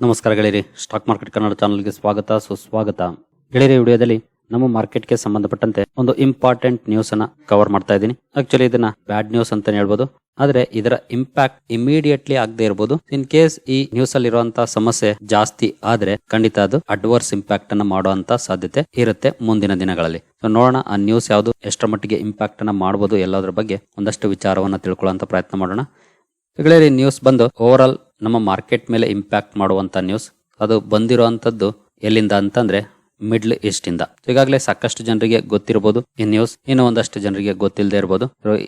ನಮಸ್ಕಾರ ಗೆಳೆಯರಿ. Stock market Kannada ಚಾನಲ್ಗೆ ಸ್ವಾಗತ, ಸುಸ್ವಾಗತ. ಗೆಳೆಯರಿ ವಿಡಿಯೋದಲ್ಲಿ ನಮ್ಮ ಮಾರ್ಕೆಟ್ಗೆ ಸಂಬಂಧಪಟ್ಟಂತೆ ಒಂದು ಇಂಪಾರ್ಟೆಂಟ್ ನ್ಯೂಸ್ ಅನ್ನ ಕವರ್ ಮಾಡ್ತಾ ಇದ್ದೀನಿ. ಆಕ್ಚುಲಿ ಇದನ್ನ ಬ್ಯಾಡ್ ನ್ಯೂಸ್ ಅಂತಾನೆ ಹೇಳ್ಬೋದು. ಆದ್ರೆ ಇದರ ಇಂಪ್ಯಾಕ್ಟ್ ಇಮಿಡಿಯೇಟ್ಲಿ ಆಗದೆ ಇರಬಹುದು ಇನ್ ಕೇಸ್ ಈ ನ್ಯೂಸ್ ಅಲ್ಲಿ ಇರುವಂತಹ ಸಮಸ್ಯೆ ಜಾಸ್ತಿ ಆದ್ರೆ ಖಂಡಿತ ಅದು ಅಡ್ವರ್ಸ್ ಇಂಪ್ಯಾಕ್ಟ್ ಅನ್ನ ಮಾಡುವಂತ ಸಾಧ್ಯತೆ ಇರುತ್ತೆ ಮುಂದಿನ ದಿನಗಳಲ್ಲಿ. ನೋಡೋಣ ಆ ನ್ಯೂಸ್ ಯಾವುದು, ಎಷ್ಟರ ಮಟ್ಟಿಗೆ ಇಂಪ್ಯಾಕ್ಟ್ ಅನ್ನ ಮಾಡಬಹುದು ಎಲ್ಲದರ ಬಗ್ಗೆ ಒಂದಷ್ಟು ವಿಚಾರವನ್ನ ತಿಳ್ಕೊಳ್ಳುವಂತ ಪ್ರಯತ್ನ ಮಾಡೋಣ. ಗೆಳೆಯರಿ ನ್ಯೂಸ್ ಬಂದು ಓವರ್ ಆಲ್ ನಮ್ಮ ಮಾರ್ಕೆಟ್ ಮೇಲೆ ಇಂಪ್ಯಾಕ್ಟ್ ಮಾಡುವಂತ ನ್ಯೂಸ್ ಅದು ಬಂದಿರುವಂತದ್ದು ಎಲ್ಲಿಂದ ಅಂತಂದ್ರೆ ಮಿಡ್ಲ್ ಈಸ್ಟ್ ಇಂದ. ಈಗಾಗಲೇ ಸಾಕಷ್ಟು ಜನರಿಗೆ ಗೊತ್ತಿರಬಹುದು ಈ ನ್ಯೂಸ್ ಇನ್ನೂ ಒಂದಷ್ಟು ಜನರಿಗೆ ಗೊತ್ತಿಲ್ಲದೆ ಇರಬಹುದು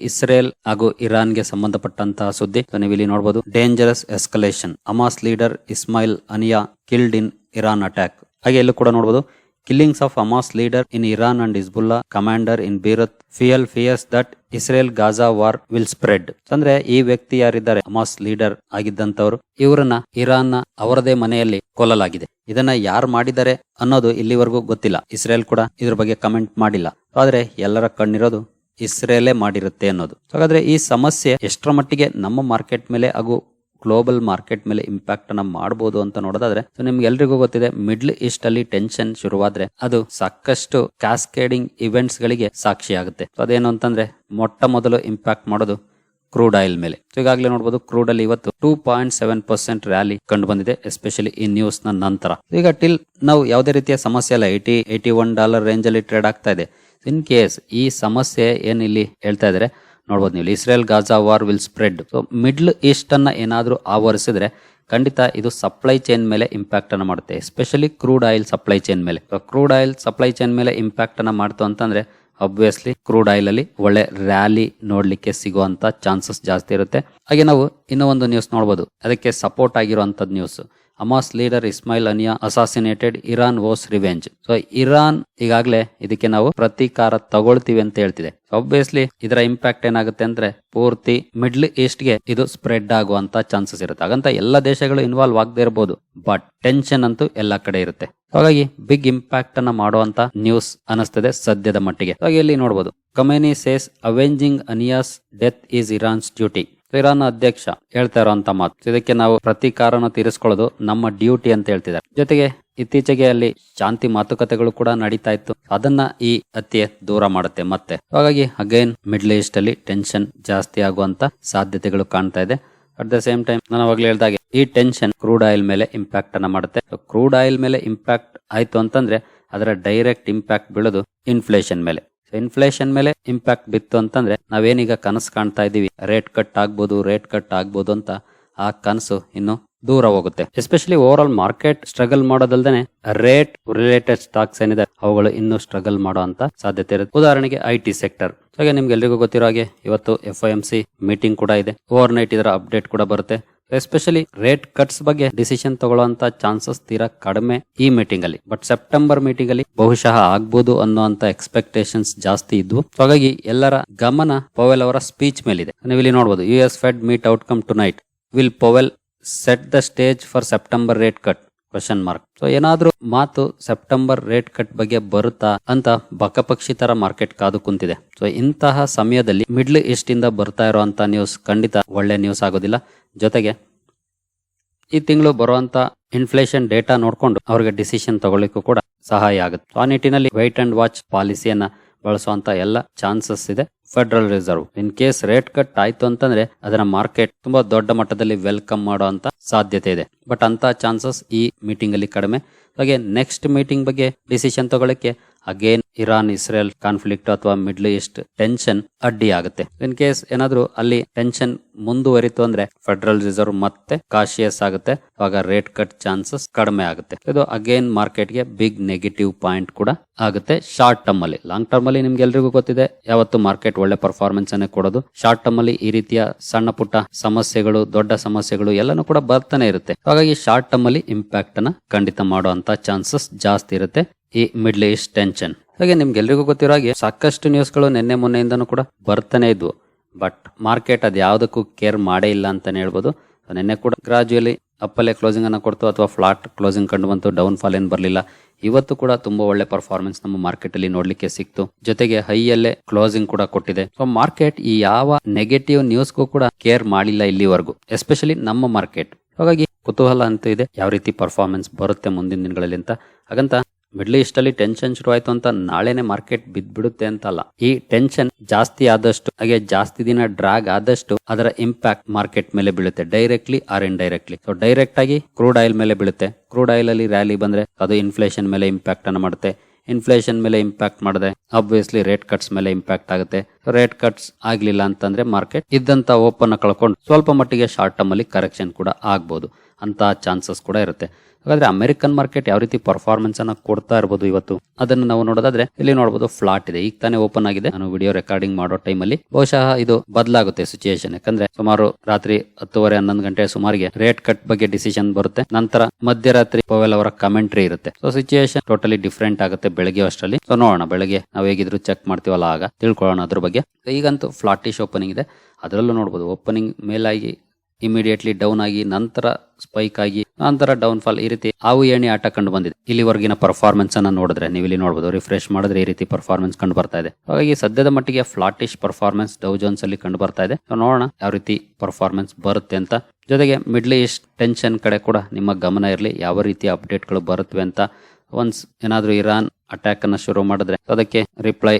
ಇಸ್ರೇಲ್ ಹಾಗೂ ಇರಾನ್ಗೆ ಸಂಬಂಧಪಟ್ಟಂತಹ ಸುದ್ದಿ. ನೀವು ಇಲ್ಲಿ ನೋಡಬಹುದು dangerous escalation Hamas leader Ismail Haniyeh killed in Iran attack ಹಾಗೆ ಇಲ್ಲೂ ಕೂಡ ನೋಡಬಹುದು killings of Hamas leader in Iran and Hezbollah commander in Beirut ಫಿಯಲ್ fears that Israel Gaza war will spread ಅಂದ್ರೆ ಈ ವ್ಯಕ್ತಿ ಯಾರಿದ್ದಾರೆ? ಅಮಾಸ್ ಲೀಡರ್ ಆಗಿದ್ದಂತವರು ಇವರನ್ನ ಇರಾನ್ನ ಅವರದೇ ಮನೆಯಲ್ಲಿ ಕೊಲ್ಲಲಾಗಿದೆ. ಇದನ್ನ ಯಾರು ಮಾಡಿದ್ದಾರೆ ಅನ್ನೋದು ಇಲ್ಲಿವರೆಗೂ ಗೊತ್ತಿಲ್ಲ. ಇಸ್ರೇಲ್ ಕೂಡ ಇದ್ರ ಬಗ್ಗೆ ಕಮೆಂಟ್ ಮಾಡಿಲ್ಲ. ಆದ್ರೆ ಎಲ್ಲರ ಕಣ್ಣಿರೋದು ಇಸ್ರೇಲೇ ಮಾಡಿರುತ್ತೆ ಅನ್ನೋದು. ಹಾಗಾದ್ರೆ ಈ ಸಮಸ್ಯೆ ಎಷ್ಟರ ಮಟ್ಟಿಗೆ ನಮ್ಮ ಮಾರ್ಕೆಟ್ ಮೇಲೆ ಹಾಗೂ ಗ್ಲೋಬಲ್ ಮಾರ್ಕೆಟ್ ಮೇಲೆ ಇಂಪ್ಯಾಕ್ಟ್ ಅನ್ನ ಮಾಡಬಹುದು ಅಂತ ನೋಡೋದಾದ್ರೆ ಸೊ ನಿಮ್ಗೆ ಎಲ್ರಿಗೂ ಗೊತ್ತಿದೆ ಮಿಡ್ಲ್ ಈಸ್ಟ್ ಅಲ್ಲಿ ಟೆನ್ಷನ್ ಶುರುವಾದ್ರೆ ಅದು ಸಾಕಷ್ಟು ಕ್ಯಾಸ್ಕೇಡಿಂಗ್ ಇವೆಂಟ್ಸ್ ಗಳಿಗೆ ಸಾಕ್ಷಿ ಆಗುತ್ತೆ. ಅದೇನು ಅಂತಂದ್ರೆ, ಮೊಟ್ಟ ಮೊದಲು ಇಂಪ್ಯಾಕ್ಟ್ ಮಾಡೋದು ಕ್ರೂಡ್ ಆಯಿಲ್ ಮೇಲೆ. ಸೊ ಈಗಾಗಲೇ ನೋಡಬಹುದು ಕ್ರೂಡ್ ಅಲ್ಲಿ ಇವತ್ತು two point seven percent rally ಕಂಡು ಬಂದಿದೆ ಎಸ್ಪೆಷಲಿ ಈ ನ್ಯೂಸ್ನ ನಂತರ. ಈಗ ಟಿಲ್ ನಾವು ಯಾವುದೇ ರೀತಿಯ ಸಮಸ್ಯೆ ಅಲ್ಲ eighty eighty one dollar range ಅಲ್ಲಿ ಟ್ರೇಡ್ ಆಗ್ತಾ ಇದೆ. ಇನ್ ಕೇಸ್ ಈ ಸಮಸ್ಯೆ ಏನ್ ಇಲ್ಲಿ ಹೇಳ್ತಾ ಇದ್ದಾರೆ ನೋಡ್ಬೋದು ನೀವು. Israel Gaza war will spread. So middle east ಅನ್ನ ಏನಾದರೂ ಆವರಿಸಿದ್ರೆ ಖಂಡಿತ ಇದು ಸಪ್ಲೈ ಚೈನ್ ಮೇಲೆ ಇಂಪ್ಯಾಕ್ಟ್ ಅನ್ನ ಮಾಡುತ್ತೆ. Especially crude oil supply chain ಮೇಲೆ. ಕ್ರೂಡ್ ಆಯಿಲ್ ಸಪ್ಲೈ ಚೈನ್ ಮೇಲೆ ಇಂಪ್ಯಾಕ್ಟ್ ಅನ್ನ ಮಾಡ್ತು ಅಂತಂದ್ರೆ ಅಬ್ವಿಯಸ್ಲಿ ಕ್ರೂಡ್ ಆಯಿಲ್ ಅಲ್ಲಿ ಒಳ್ಳೆ ರ್ಯಾಲಿ ನೋಡ್ಲಿಕ್ಕೆ ಸಿಗುವಂತ ಚಾನ್ಸಸ್ ಜಾಸ್ತಿ ಇರುತ್ತೆ. ಹಾಗೆ ನಾವು ಇನ್ನೂ ಒಂದು ನ್ಯೂಸ್ ನೋಡಬಹುದು ಅದಕ್ಕೆ support ಆಗಿರುವಂತದ್ news Hamas leader Ismail Haniyeh assassinated Iran vows revenge. So Iran ಈಗಾಗಲೇ ಇದಕ್ಕೆ ನಾವು ಪ್ರತೀಕಾರ ತಗೊಳ್ತೀವಿ ಅಂತ ಹೇಳ್ತಿದೆ. ಆಬ್ವಿಯಸ್ಲಿ ಇದರ ಇಂಪ್ಯಾಕ್ಟ್ ಏನಾಗುತ್ತೆ ಅಂದ್ರೆ ಪೂರ್ತಿ ಮಿಡ್ಲ್ ಈಸ್ಟ್ಗೆ ಇದು ಸ್ಪ್ರೆಡ್ ಆಗುವಂತ ಚಾನ್ಸಸ್ ಇರುತ್ತೆ. ಹಾಗಂತ ಎಲ್ಲ ದೇಶಗಳು ಇನ್ವಾಲ್ವ್ ಆಗದೆ ಇರಬಹುದು ಬಟ್ ಟೆನ್ಷನ್ ಅಂತೂ ಎಲ್ಲ ಕಡೆ ಇರುತ್ತೆ. ಹಾಗಾಗಿ ಬಿಗ್ ಇಂಪ್ಯಾಕ್ಟ್ ಅನ್ನ ಮಾಡುವಂತ ನ್ಯೂಸ್ ಅನಿಸ್ತದೆ ಸದ್ಯದ ಮಟ್ಟಿಗೆ. ಹಾಗೆ ಇಲ್ಲಿ ನೋಡಬಹುದು Khamenei says avenging Haniyeh's death is Iran's duty Iran ಅಧ್ಯಕ್ಷ ಹೇಳ್ತಾ ಇರುವಂತ ಮಾತು. ಇದಕ್ಕೆ ನಾವು ಪ್ರತೀಕಾರನ ತೀರಿಸ್ಕೊಳ್ಳೋದು ನಮ್ಮ ಡ್ಯೂಟಿ ಅಂತ ಹೇಳ್ತಿದ್ದಾರೆ. ಜೊತೆಗೆ ಇತ್ತೀಚೆಗೆ ಅಲ್ಲಿ ಶಾಂತಿ ಮಾತುಕತೆಗಳು ಕೂಡ ನಡೀತಾ ಇತ್ತು. ಅದನ್ನ ಈ ಹತ್ಯೆ ದೂರ ಮಾಡುತ್ತೆ ಮತ್ತೆ. ಹಾಗಾಗಿ ಅಗೈನ್ ಮಿಡ್ಲ್ ಈಸ್ಟ್ ಅಲ್ಲಿ ಟೆನ್ಷನ್ ಜಾಸ್ತಿ ಆಗುವಂತ ಸಾಧ್ಯತೆಗಳು ಕಾಣ್ತಾ ಇದೆ. ಅಟ್ ದ ಸೇಮ್ ಟೈಮ್ ನಾನು ಅವಾಗಲೇ ಹೇಳ್ದಾಗೆ ಈ ಟೆನ್ಷನ್ ಕ್ರೂಡ್ ಆಯಿಲ್ ಮೇಲೆ ಇಂಪ್ಯಾಕ್ಟ್ ಅನ್ನ ಮಾಡುತ್ತೆ. ಕ್ರೂಡ್ ಆಯಿಲ್ ಮೇಲೆ ಇಂಪ್ಯಾಕ್ಟ್ ಆಯ್ತು ಅಂತಂದ್ರೆ, ಅದರ ಡೈರೆಕ್ಟ್ ಇಂಪ್ಯಾಕ್ಟ್ ಬೀಳೋದು ಇನ್ಫ್ಲೇಷನ್ ಮೇಲೆ. ಇನ್ಫ್ಲೇಷನ್ ಮೇಲೆ ಇಂಪ್ಯಾಕ್ಟ್ ಬಿತ್ತು ಅಂತಂದ್ರೆ ನಾವೇನೀಗ ಕನಸು ಕಾಣ್ತಾ ಇದೀವಿ ರೇಟ್ ಕಟ್ ಆಗ್ಬೋದು ರೇಟ್ ಕಟ್ ಆಗ್ಬೋದು ಅಂತ ಆ ಕನಸು ಇನ್ನು ದೂರ ಹೋಗುತ್ತೆ. Especially over all market struggle ಮಾಡೋದಲ್ದೇನೆ rate related stocks ಏನಿದೆ, ಅವುಗಳು ಇನ್ನೂ ಸ್ಟ್ರಗಲ್ ಮಾಡೋ ಅಂತ ಸಾಧ್ಯತೆ ಇರುತ್ತೆ. ಉದಾಹರಣೆಗೆ ಐ ಟಿ ಸೆಕ್ಟರ್ ಹಾಗೆ ನಿಮ್ಗೆ ಎಲ್ರಿಗೂ ಗೊತ್ತಿರೋ ಹಾಗೆ ಇವತ್ತು F I M C meeting ಕೂಡ ಇದೆ. ಓವರ್ ನೈಟ್ ಇದರ ಅಪ್ಡೇಟ್ ಕೂಡ ಬರುತ್ತೆ. ಎಸ್ಪೆಷಲಿ ರೇಟ್ ಕಟ್ಸ್ ಬಗ್ಗೆ ಡಿಸಿಷನ್ ತಗೊಳ್ಳುವಂತ ಚಾನ್ಸಸ್ ತೀರಾ ಕಡಿಮೆ ಈ ಮೀಟಿಂಗ್ ಅಲ್ಲಿ. ಬಟ್ ಸೆಪ್ಟೆಂಬರ್ ಮೀಟಿಂಗ್ ಅಲ್ಲಿ ಬಹುಶಃ ಆಗ್ಬೋದು ಅನ್ನುವಂತ ಎಕ್ಸ್ಪೆಕ್ಟೇಷನ್ಸ್ ಜಾಸ್ತಿ ಇದ್ವು ಹಾಗಾಗಿ ಎಲ್ಲರ ಗಮನ ಪೊವೆಲ್ ಅವರ ಸ್ಪೀಚ್ ಮೇಲಿದೆ. ನೀವು ಇಲ್ಲಿ ನೋಡಬಹುದು U S Fed meet outcome tonight will Powell set the stage for September rate cut question mark so ಏನಾದ್ರೂ ಮಾತು ಸೆಪ್ಟೆಂಬರ್ ರೇಟ್ ಕಟ್ ಬಗ್ಗೆ ಬರುತ್ತಾ ಅಂತ ಬಕಪಕ್ಷಿ ತರ ಮಾರ್ಕೆಟ್ ಕಾದು ಕುಂತಿದೆ. ಸೊ ಇಂತಹ ಸಮಯದಲ್ಲಿ ಮಿಡ್ಲ್ ಈಸ್ಟ್ ಇಂದ ಬರ್ತಾ ಇರುವಂತ ನ್ಯೂಸ್ ಖಂಡಿತ ಒಳ್ಳೆ ನ್ಯೂಸ್ ಆಗೋದಿಲ್ಲ. ಜೊತೆಗೆ ಈ ತಿಂಗಳು ಬರುವಂತ ಇನ್ಫ್ಲೇಷನ್ ಡೇಟಾ ನೋಡ್ಕೊಂಡು ಅವ್ರಿಗೆ ಡಿಸಿಷನ್ ತಗೊಳ್ಳಿಕ್ಕೂ ಕೂಡ ಸಹಾಯ ಆಗುತ್ತೆ. ಆ ನಿಟ್ಟಿನಲ್ಲಿ ವೈಟ್ ಅಂಡ್ ವಾಚ್ ಪಾಲಿಸಿಯನ್ನ ಬಳಸುವಂತ ಎಲ್ಲ ಚಾನ್ಸಸ್ ಇದೆ. Federal Reserve in case rate cut ಆಯ್ತು ಅಂತಂದ್ರೆ ಅದರ ಮಾರ್ಕೆಟ್ ತುಂಬಾ ದೊಡ್ಡ ಮಟ್ಟದಲ್ಲಿ ವೆಲ್ಕಮ್ ಮಾಡುವಂತ ಸಾಧ್ಯತೆ ಇದೆ. ಬಟ್ ಅಂತ ಚಾನ್ಸಸ್ ಈ ಮೀಟಿಂಗ್ ಅಲ್ಲಿ ಕಡಿಮೆ. ಹಾಗೆ ನೆಕ್ಸ್ಟ್ ಮೀಟಿಂಗ್ ಬಗ್ಗೆ ಡಿಸಿಷನ್ ತಗೊಳ್ಳಕ್ಕೆ ಅಗೇನ್ ಇರಾನ್ ಇಸ್ರೇಲ್ ಕಾನ್ಫ್ಲಿಕ್ಟ್ ಅಥವಾ ಮಿಡ್ಲ್ ಈಸ್ಟ್ ಟೆನ್ಷನ್ ಅಡ್ಡಿ ಆಗುತ್ತೆ ಇನ್ ಕೇಸ್ ಏನಾದರೂ ಅಲ್ಲಿ ಟೆನ್ಷನ್ ಮುಂದುವರಿತು ಅಂದ್ರೆ ಫೆಡರಲ್ ರಿಸರ್ವ್ ಮತ್ತೆ ಕಾಶಿಯಸ್ ಆಗುತ್ತೆ. ಆಗ ರೇಟ್ ಕಟ್ ಚಾನ್ಸಸ್ ಕಡಿಮೆ ಆಗುತ್ತೆ. ಇದು ಅಗೇನ್ ಮಾರ್ಕೆಟ್ಗೆ ಬಿಗ್ ನೆಗೆಟಿವ್ ಪಾಯಿಂಟ್ ಕೂಡ ಆಗುತ್ತೆ. ಶಾರ್ಟ್ ಟರ್ಮ್ ಅಲ್ಲಿ ಲಾಂಗ್ ಟರ್ಮ್ ಅಲ್ಲಿ ನಿಮ್ಗೆ ಎಲ್ರಿಗೂ ಗೊತ್ತಿದೆ. ಯಾವತ್ತು ಮಾರ್ಕೆಟ್ ಒಳ್ಳೆ ಪರ್ಫಾರ್ಮೆನ್ಸ್ ಅನ್ನೇ ಕೊಡೋದು. ಶಾರ್ಟ್ ಟರ್ಮ್ ಅಲ್ಲಿ ಈ ರೀತಿಯ ಸಣ್ಣ ಪುಟ್ಟ ಸಮಸ್ಯೆಗಳು, ದೊಡ್ಡ ಸಮಸ್ಯೆಗಳು ಎಲ್ಲಾನು ಕೂಡ ಬರ್ತಾನೆ ಇರುತ್ತೆ. ಹಾಗಾಗಿ ಶಾರ್ಟ್ ಟರ್ಮ್ ಅಲ್ಲಿ ಇಂಪ್ಯಾಕ್ಟ್ ಅನ್ನ ಖಂಡಿತ ಮಾಡುವಂತ ಚಾನ್ಸಸ್ ಜಾಸ್ತಿ ಇರುತ್ತೆ. ಈ ಮಿಡ್ಲ್ ಈಸ್ಟ್ ಟೆನ್ಷನ್ ಹಾಗೆ ನಿಮ್ಗೆಲ್ರಿಗೂ ಗೊತ್ತಿರೋ ಹಾಗೆ ಸಾಕಷ್ಟು ನ್ಯೂಸ್ಗಳು ನಿನ್ನೆ ಮೊನ್ನೆಯಿಂದನೂ ಕೂಡ ಬರ್ತಾನೆ ಇದ್ವು. ಬಟ್ ಮಾರ್ಕೆಟ್ ಅದು ಯಾವುದಕ್ಕೂ ಕೇರ್ ಮಾಡೇ ಇಲ್ಲ ಅಂತಲೇ ಹೇಳ್ಬೋದು. ನಿನ್ನೆ ಕೂಡ ಗ್ರಾಜುಯಲಿ ಅಪ್ಪಲ್ಲೇ ಕ್ಲೋಸಿಂಗ್ ಅನ್ನ ಕೊಡ್ತು ಅಥವಾ ಫ್ಲಾಟ್ ಕ್ಲೋಸಿಂಗ್ ಕಂಡು ಬಂತು ಡೌನ್ ಫಾಲ್ ಏನು ಬರಲಿಲ್ಲ. ಇವತ್ತು ಕೂಡ ತುಂಬಾ ಒಳ್ಳೆ ಪರ್ಫಾರ್ಮೆನ್ಸ್ ನಮ್ಮ ಮಾರ್ಕೆಟ್ ಅಲ್ಲಿ ನೋಡ್ಲಿಕ್ಕೆ ಸಿಕ್ತು. ಜೊತೆಗೆ ಹೈಯಲ್ಲೇ ಕ್ಲೋಸಿಂಗ್ ಕೂಡ ಕೊಟ್ಟಿದೆ. ಸೊ ಮಾರ್ಕೆಟ್ ಈ ಯಾವ ನೆಗೆಟಿವ್ ನ್ಯೂಸ್ಗೂ ಕೂಡ ಕೇರ್ ಮಾಡಿಲ್ಲ ಇಲ್ಲಿವರೆಗೂ ಎಸ್ಪೆಷಲಿ ನಮ್ಮ ಮಾರ್ಕೆಟ್ ಹಾಗಾಗಿ ಕುತೂಹಲ ಅಂತ ಇದೆ, ಯಾವ ರೀತಿ ಪರ್ಫಾರ್ಮೆನ್ಸ್ ಬರುತ್ತೆ ಮುಂದಿನ ದಿನಗಳಲ್ಲಿ ಅಂತ. ಹಾಗಂತ ಮಿಡ್ಲ್ ಈಸ್ಟ್ ಅಲ್ಲಿ ಟೆನ್ಷನ್ ಶುರು ಆಯ್ತು ಅಂತ ನಾಳೆನೆ ಮಾರ್ಕೆಟ್ ಬಿದ್ದ್ಬಿಡುತ್ತೆ ಅಂತಲ್ಲ. ಈ ಟೆನ್ಷನ್ ಜಾಸ್ತಿ ಆದಷ್ಟು, ಹಾಗೆ ಜಾಸ್ತಿ ದಿನ ಡ್ರಾಗ್ ಆದಷ್ಟು ಅದರ ಇಂಪ್ಯಾಕ್ಟ್ ಮಾರ್ಕೆಟ್ ಮೇಲೆ ಬೀಳುತ್ತೆ directly or indirectly so direct ಆಗಿ ಕ್ರೂಡ್ ಆಯಿಲ್ ಮೇಲೆ ಬೀಳುತ್ತೆ. ಕ್ರೂಡ್ ಆಯಿಲ್ ಅಲ್ಲಿ ರ್ಯಾಲಿ ಬಂದ್ರೆ ಅದು ಇನ್ಫ್ಲೇಷನ್ ಮೇಲೆ ಇಂಪ್ಯಾಕ್ಟ್ ಅನ್ನು ಮಾಡುತ್ತೆ. ಇನ್ಫ್ಲೇಷನ್ ಮೇಲೆ ಇಂಪ್ಯಾಕ್ಟ್ ಮಾಡಿದೆ ಆಬ್ವಿಯಸ್ಲಿ ರೇಟ್ ಕಟ್ಸ್ ಮೇಲೆ ಇಂಪ್ಯಾಕ್ಟ್ ಆಗುತ್ತೆ. ರೇಟ್ ಕಟ್ಸ್ ಆಗ್ಲಿಲ್ಲ ಅಂತಂದ್ರೆ ಮಾರ್ಕೆಟ್ ಇದ್ದಂತ ಓಪನ್ ಕಳ್ಕೊಂಡು ಸ್ವಲ್ಪ ಮಟ್ಟಿಗೆ ಶಾರ್ಟ್ ಟರ್ಮ್ ಅಲ್ಲಿ ಕರೆಕ್ಷನ್ ಕೂಡ ಆಗ್ಬೋದು. ಅಂತ ಚಾನ್ಸಸ್ ಕೂಡ ಇರುತ್ತೆ. ಹಾಗಾದ್ರೆ ಅಮೆರಿಕನ್ ಮಾರ್ಕೆಟ್ ಯಾವ ರೀತಿ ಪರ್ಫಾರ್ಮೆನ್ಸ್ ಅನ್ನ ಕೊಡ್ತಾ ಇರಬಹುದು ಇವತ್ತು? ಅದನ್ನು ನಾವು ನೋಡೋದಾದ್ರೆ, ಇಲ್ಲಿ ನೋಡಬಹುದು ಫ್ಲಾಟ್ ಇದೆ. ಈಗ ತಾನೇ ಓಪನ್ ಆಗಿದೆ. ನಾನು ವಿಡಿಯೋ ರೆಕಾರ್ಡಿಂಗ್ ಮಾಡೋ ಟೈಮಲ್ಲಿ ಬಹುಶಃ ಇದು ಬದಲಾಗುತ್ತೆ ಸಿಚುಯೇಷನ್ ಯಾಕಂದ್ರೆ ಸುಮಾರು ರಾತ್ರಿ ಹತ್ತುವರೆ, ಹನ್ನೊಂದು ಗಂಟೆ ಸುಮಾರಿಗೆ ರೇಟ್ ಕಟ್ ಬಗ್ಗೆ ಡಿಸಿಷನ್ ಬರುತ್ತೆ. ನಂತರ ಮಧ್ಯರಾತ್ರಿ ಪವೆಲ್ ಅವರ ಕಮೆಂಟ್ರಿ ಇರುತ್ತೆ. ಸೊ ಸಿಚುಯೇಷನ್ ಟೋಟಲಿ ಡಿಫ್ರೆಂಟ್ ಆಗುತ್ತೆ ಬೆಳಗ್ಗೆ ಅಷ್ಟರಲ್ಲಿ. ಸೊ ನೋಡೋಣ. ಬೆಳಗ್ಗೆ ನಾವು ಹೇಗಿದ್ರು ಚೆಕ್ ಮಾಡ್ತೀವಲ್ಲ ಆಗ. ತಿಳ್ಕೊಳ್ಳೋಣ ಅದ್ರ ಬಗ್ಗೆ. ಈಗಂತೂ ಫ್ಲಾಟಿಶ್ ಓಪನಿಂಗ್ ಇದೆ. ಅದರಲ್ಲೂ ನೋಡಬಹುದು ಓಪನಿಂಗ್ ಮೇಲಾಗಿ ಇಮಿಡಿಯೇಟ್ಲಿ ಡೌನ್ ಆಗಿ ನಂತರ ಸ್ಪೈಕ್ ಆಗಿ ನಂತರ ಡೌನ್ ಫಾಲ್ ಈ ರೀತಿ ಆವು ಏಣಿ ಆಟ ಕಂಡು ಬಂದಿದೆ. ಇಲ್ಲಿವರೆಗಿನ ಪರ್ಫಾರ್ಮೆನ್ಸ್ ಅನ್ನ ನೋಡಿದ್ರೆ ನೀವು ಇಲ್ಲಿ ನೋಡಬಹುದು ರಿಫ್ರೆಶ್ ಮಾಡಿದ್ರೆ ಈ ರೀತಿ ಪರ್ಫಾರ್ಮೆನ್ಸ್ ಕಂಡು ಬರ್ತಾ ಇದೆ. ಹಾಗಾಗಿ ಸದ್ಯದ ಮಟ್ಟಿಗೆ ಫ್ಲಾಟಿಶ್ ಪರ್ಫಾರ್ಮೆನ್ಸ್ ಡೌ ಜೋನ್ಸ್ ಅಲ್ಲಿ ಕಂಡು ಬರ್ತಾ ಇದೆ. ನೋಡೋಣ ಯಾವ ರೀತಿ ಪರ್ಫಾರ್ಮೆನ್ಸ್ ಬರುತ್ತೆ ಅಂತ. ಜೊತೆಗೆ ಮಿಡ್ಲ್ ಈಸ್ಟ್ ಟೆನ್ಷನ್ ಕಡೆ ಕೂಡ ನಿಮ್ಮ ಗಮನ ಇರಲಿ, ಯಾವ ರೀತಿಯ ಅಪ್ಡೇಟ್ಗಳು ಬರುತ್ತವೆ ಅಂತ. ಒನ್ಸ್ ಏನಾದ್ರೂ ಇರಾನ್ ಅಟ್ಯಾಕ್ ಅನ್ನ ಶುರು ಮಾಡಿದ್ರೆ ಅದಕ್ಕೆ ರಿಪ್ಲೈ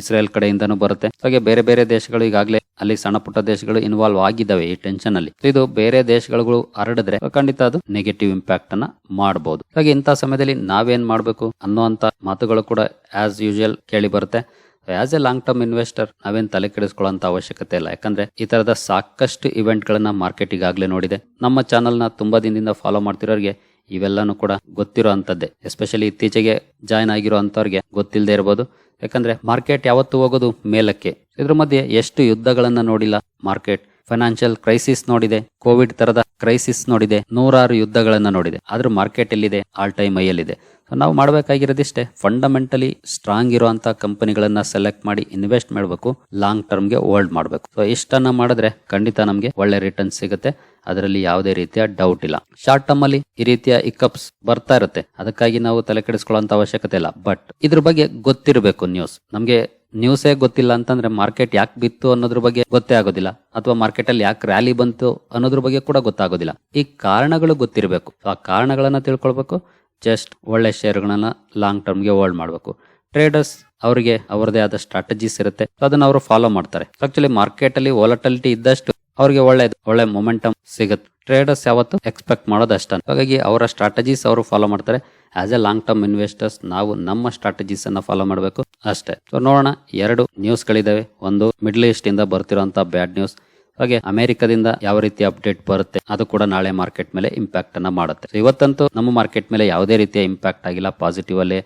ಇಸ್ರೇಲ್ ಕಡೆಯಿಂದನೂ ಬರುತ್ತೆ. ಹಾಗೆ ಬೇರೆ ಬೇರೆ ದೇಶಗಳು ಈಗಾಗಲೇ ಅಲ್ಲಿ ಸಣ್ಣ ಪುಟ್ಟ ದೇಶಗಳು ಇನ್ವಾಲ್ವ್ ಆಗಿದ್ದಾವೆ ಈ ಟೆನ್ಷನ್ ಅಲ್ಲಿ. ಇದು ಬೇರೆ ದೇಶಗಳು ಹರಡಿದ್ರೆ ಖಂಡಿತ ಅದು ನೆಗೆಟಿವ್ ಇಂಪ್ಯಾಕ್ಟ್ ಅನ್ನ ಮಾಡಬಹುದು ಹಾಗೆ ಇಂಥ ಸಮಯದಲ್ಲಿ ನಾವೇನ್ ಮಾಡಬೇಕು ಅನ್ನುವಂತ ಮಾತುಗಳು ಕೂಡ ಆಸ್ ಯೂಶುವಲ್ ಕೇಳಿ ಬರುತ್ತೆ. As a long term investor ನಾವೇನ್ ತಲೆ ಕೆಡಿಸ್ಕೊಳ್ಳೋಂತ ಅವಶ್ಯಕತೆ ಇಲ್ಲ. ಯಾಕಂದ್ರೆ ಈ ತರದ ಸಾಕಷ್ಟು ಇವೆಂಟ್ ಗಳನ್ನ ಮಾರ್ಕೆಟ್ ಈಗಾಗಲೇ ನೋಡಿದೆ. ನಮ್ಮ ಚಾನಲ್ನ ತುಂಬಾ ದಿನದಿಂದ ಫಾಲೋ ಮಾಡ್ತಿರೋರಿಗೆ ಇವೆಲ್ಲಾನು ಕೂಡ ಗೊತ್ತಿರೋ ಅಂತದ್ದೇ ಎಸ್ಪೆಷಲಿ ಇತ್ತೀಚೆಗೆ ಜಾಯ್ನ್ ಆಗಿರೋ ಅಂತವ್ರಿಗೆ ಗೊತ್ತಿಲ್ಲದೆ ಇರಬಹುದು ಯಾಕಂದ್ರೆ ಮಾರ್ಕೆಟ್ ಯಾವತ್ತು ಹೋಗೋದು ಮೇಲಕ್ಕೆ. ಇದ್ರ ಮಧ್ಯೆ ಎಷ್ಟು ಯುದ್ಧಗಳನ್ನ ನೋಡಿಲ್ಲ ಮಾರ್ಕೆಟ್. ಫೈನಾನ್ಷಿಯಲ್ ಕ್ರೈಸಿಸ್ ನೋಡಿದೆ ಕೋವಿಡ್ ತರದ ಕ್ರೈಸಿಸ್ ನೋಡಿದೆ, ನೂರಾರು ಯುದ್ಧಗಳನ್ನ ನೋಡಿದೆ. ಆದ್ರೂ ಮಾರ್ಕೆಟ್ ಎಲ್ಲಿದೆ ಆಲ್ ಟೈಮ್ ಐಯಲ್ಲಿದೆ ನಾವು ಮಾಡಬೇಕಾಗಿರೋದಿಷ್ಟೇ. ಫಂಡಮೆಂಟಲಿ ಸ್ಟ್ರಾಂಗ್ ಇರುವಂತ ಕಂಪನಿಗಳನ್ನ ಸೆಲೆಕ್ಟ್ ಮಾಡಿ ಇನ್ವೆಸ್ಟ್ ಮಾಡಬೇಕು ಲಾಂಗ್ ಟರ್ಮ್ಗೆ ಹೋಲ್ಡ್ ಮಾಡಬೇಕು. ಸೊ ಇಷ್ಟನ್ನ ಮಾಡಿದ್ರೆ ಖಂಡಿತ ನಮಗೆ ಒಳ್ಳೆ ರಿಟರ್ನ್ ಸಿಗುತ್ತೆ. ಅದರಲ್ಲಿ ಯಾವುದೇ ರೀತಿಯ ಡೌಟ್ ಇಲ್ಲ. ಶಾರ್ಟ್ ಟರ್ಮ್ ಅಲ್ಲಿ ಈ ರೀತಿಯ ಇಕಪ್ಸ್ ಬರ್ತಾ ಇರುತ್ತೆ. ಅದಕ್ಕಾಗಿ ನಾವು ತಲೆ ಕೆಡಿಸ್ಕೊಳ್ಳುವಂತ ಅವಶ್ಯಕತೆ ಇಲ್ಲ. ಬಟ್ ಇದ್ರ ಬಗ್ಗೆ ಗೊತ್ತಿರಬೇಕು ನ್ಯೂಸ್ ನಮಗೆ ನ್ಯೂಸೇ ಗೊತ್ತಿಲ್ಲ ಅಂತಂದ್ರೆ ಮಾರ್ಕೆಟ್ ಯಾಕೆ ಬಿತ್ತು ಅನ್ನೋದ್ರ ಬಗ್ಗೆ ಗೊತ್ತೇ ಆಗೋದಿಲ್ಲ. ಅಥವಾ ಮಾರ್ಕೆಟ್ ಅಲ್ಲಿ ಯಾಕೆ ರ್ಯಾಲಿ ಬಂತು ಅನ್ನೋದ್ರ ಬಗ್ಗೆ ಕೂಡ ಗೊತ್ತಾಗೋದಿಲ್ಲ. ಈ ಕಾರಣಗಳು ಗೊತ್ತಿರಬೇಕು. ಆ ಕಾರಣಗಳನ್ನ ತಿಳ್ಕೊಳ್ಬೇಕು. ಜಸ್ಟ್ ಒಳ್ಳೆ ಶೇರ್ಗಳನ್ನ ಲಾಂಗ್ ಟರ್ಮ್ಗೆ ಹೋಲ್ಡ್ ಮಾಡಬೇಕು. ಟ್ರೇಡರ್ಸ್ ಅವರಿಗೆ ಅವರದೇ ಆದ ಸ್ಟ್ರಾಟಜೀಸ್ ಇರುತ್ತೆ. ಅದನ್ನ ಅವರು ಫಾಲೋ ಮಾಡ್ತಾರೆ. ಆಕ್ಚುಲಿ ಮಾರ್ಕೆಟ್ ಅಲ್ಲಿ ವಾಲಟಲಿಟಿ ಇದ್ದಷ್ಟು ಅವ್ರಿಗೆ ಒಳ್ಳೆ ಒಳ್ಳೆ ಮೊಮೆಂಟಮ್ ಸಿಗುತ್ತೆ. ಟ್ರೇಡರ್ಸ್ ಯಾವತ್ತು ಎಕ್ಸ್ಪೆಕ್ಟ್ ಮಾಡೋದು ಅಷ್ಟ ಹಾಗಾಗಿ ಅವರ ಸ್ಟ್ರಾಟಜೀಸ್ ಅವರು ಫಾಲೋ ಮಾಡ್ತಾರೆ. As a long term investors ನಾವು ನಮ್ಮ ಸ್ಟ್ರಾಟಜೀಸ್ ಅನ್ನ ಫಾಲೋ ಮಾಡಬೇಕು. ಅಷ್ಟೇ. ಸೊ ನೋಡೋಣ. ಎರಡು ನ್ಯೂಸ್ ಗಳಿದಾವೆ ಒಂದು ಮಿಡ್ಲ್ ಈಸ್ಟ್ ಇಂದ ಬರ್ತಿರುವಂತಹ ಬ್ಯಾಡ್ ನ್ಯೂಸ್ ಹಾಗೆ ಅಮೆರಿಕದಿಂದ ಯಾವ ರೀತಿ ಅಪ್ಡೇಟ್ ಬರುತ್ತೆ, ಅದು ಕೂಡ ನಾಳೆ ಮಾರ್ಕೆಟ್ ಮೇಲೆ ಇಂಪ್ಯಾಕ್ಟ್ ಅನ್ನ ಮಾಡುತ್ತೆ. ಇವತ್ತಂತೂ ನಮ್ಮ ಮಾರ್ಕೆಟ್ ಮೇಲೆ ಯಾವುದೇ ರೀತಿಯ ಇಂಪ್ಯಾಕ್ಟ್ ಆಗಿಲ್ಲ. ಪಾಸಿಟಿವ್ ಅಲ್ಲಿ.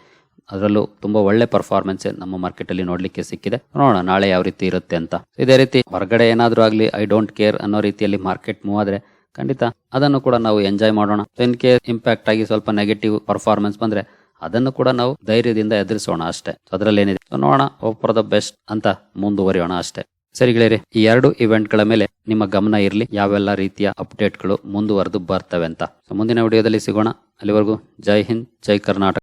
ಅದರಲ್ಲೂ ತುಂಬಾ ಒಳ್ಳೆ ಪರ್ಫಾರ್ಮೆನ್ಸ್ ನಮ್ಮ ಮಾರ್ಕೆಟ್ ಅಲ್ಲಿ ನೋಡ್ಲಿಕ್ಕೆ ಸಿಕ್ಕಿದೆ. ನೋಡೋಣ ನಾಳೆ ಯಾವ ರೀತಿ ಇರುತ್ತೆ ಅಂತ. ಇದೇ ರೀತಿ ಹೊರಗಡೆ ಏನಾದ್ರೂ ಆಗ್ಲಿ ಐ ಡೋಂಟ್ ಕೇರ್ ಅನ್ನೋ ರೀತಿಯಲ್ಲಿ ಮಾರ್ಕೆಟ್ ಮೂವ್ ಆದ್ರೆ ಖಂಡಿತ. ಅದನ್ನು ಕೂಡ ನಾವು ಎಂಜಾಯ್ ಮಾಡೋಣ. ಇನ್ ಕೇಸ್ ಇಂಪ್ಯಾಕ್ಟ್ ಆಗಿ ಸ್ವಲ್ಪ ನೆಗೆಟಿವ್ ಪರ್ಫಾರ್ಮೆನ್ಸ್ ಬಂದ್ರೆ ಅದನ್ನು ಕೂಡ ನಾವು ಧೈರ್ಯದಿಂದ ಎದುರಿಸೋಣ ಅಷ್ಟೇ. ಅದರಲ್ಲಿ ಏನಿದೆ ನೋಡೋಣ. ಫಾರ್ ದ ಬೆಸ್ಟ್ ಅಂತ ಮುಂದುವರಿಯೋಣ ಅಷ್ಟೇ. ಸರಿ ಗೆಳೆಯರಿ, ಈ ಎರಡು ಇವೆಂಟ್ಗಳ ಮೇಲೆ ನಿಮ್ಮ ಗಮನ ಇರಲಿ. ಯಾವೆಲ್ಲ ರೀತಿಯ ಅಪ್ಡೇಟ್ಗಳು ಮುಂದುವರೆದು ಬರ್ತವೆ ಅಂತ. ಮುಂದಿನ ವಿಡಿಯೋದಲ್ಲಿ ಸಿಗೋಣ. ಅಲ್ಲಿವರೆಗೂ ಜೈ ಹಿಂದ್, ಜೈ ಕರ್ನಾಟಕ.